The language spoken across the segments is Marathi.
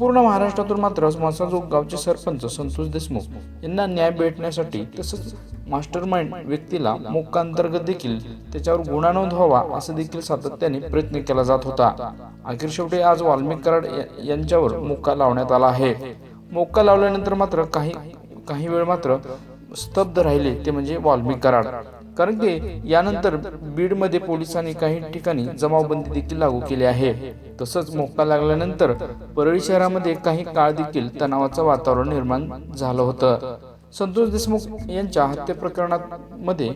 संपूर्ण महाराष्ट्रातून मात्र मसाजोग गावचे सरपंच संतोष देशमुख यांना न्याय भेटण्यासाठी तसंच मास्टर माइंड व्यक्तीला मोक्का अंतर्गत देखील त्याच्यावर गुन्हा नोंद व्हावा असं देखील सातत्याने प्रयत्न केला जात होता. अखेर शेवटी आज वाल्मिक कराड यांच्यावर मोक्का लावण्यात आला आहे. मोक्का लावल्यानंतर मात्र काही काही वेळ मात्र स्तब्ध राहिले ते म्हणजे वाल्मिक कराड. कारण की यानंतर बीडमध्ये पोलिसांनी काही ठिकाणी जमावबंदी देखील लागू केली आहे. तसंच मोक्का लागल्यानंतर परळी शहरामध्ये काही काळ देखील तणावाचं वातावरण निर्माण झालं होतं. संतोष देशमुख यांच्या हत्या प्रकरणामध्ये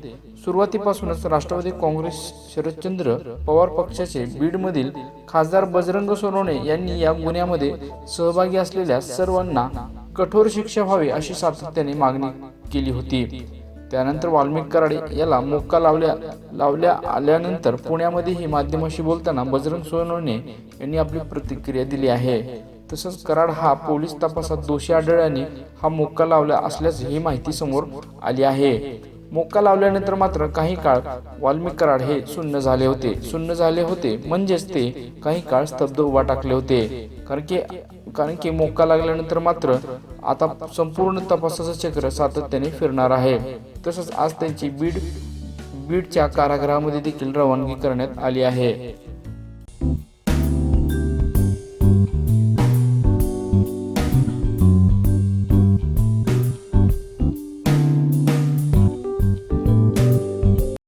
सुरुवातीपासूनच राष्ट्रवादी काँग्रेस शरदचंद्र पवार पक्षाचे बीडमधील खासदार बजरंग सोनवणे यांनी या गुन्ह्यामध्ये सहभागी असलेल्या सर्वांना कठोर शिक्षा व्हावी अशी सातत्याने मागणी केली होती. त्यानंतर वाल्मिक कराड याला मोक्का लावल्या लावल्या आल्यानंतर पुण्यामध्येही माध्यमाशी बोलताना बजरंग सोनवणे यांनी आपली प्रतिक्रिया दिली आहे. तसंच कराड हा पोलीस तपासात दोषी आढळल्याने हा मोक्का लावला असल्याची ही माहिती समोर आली आहे. मोक्का लावल्यानंतर मात्र काही काळ वाल्मिक कराड हे सुन्न झाले होते. सुन्न झाले होते म्हणजेच ते काही काळ स्तब्ध उभा टाकले होते. कारण की कारण की मोका लागल्यानंतर मात्र आता संपूर्ण तपासाचं चक्र सातत्याने फिरणार आहे. तसंच आज त्यांची बीड बीडच्या कारागृहामध्ये देखील रवानगी करण्यात आली आहे.